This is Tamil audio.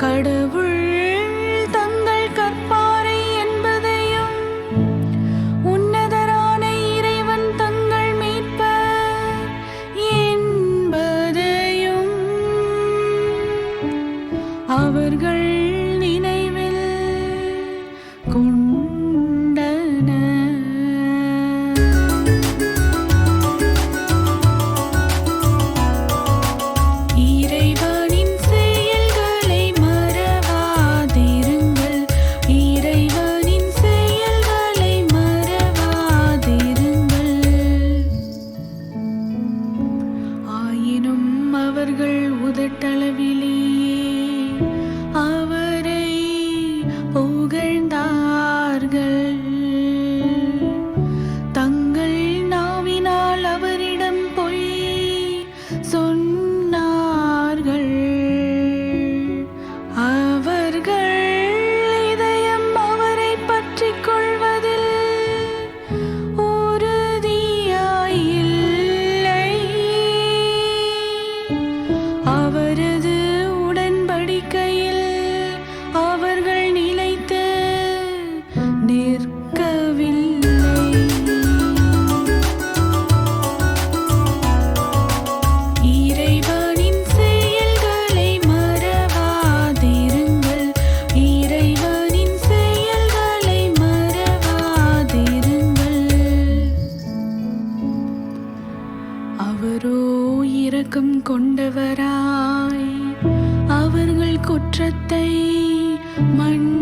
கடவுள் தங்கள் கற்பாறை என்பதையும் உன்னதரான இறைவன் தங்கள் மீட்ப என்பதையும் அவர்கள் மலர்கள் அவரோ இரக்கம் கொண்டவராய். அவர்கள் குற்றத்தை மண்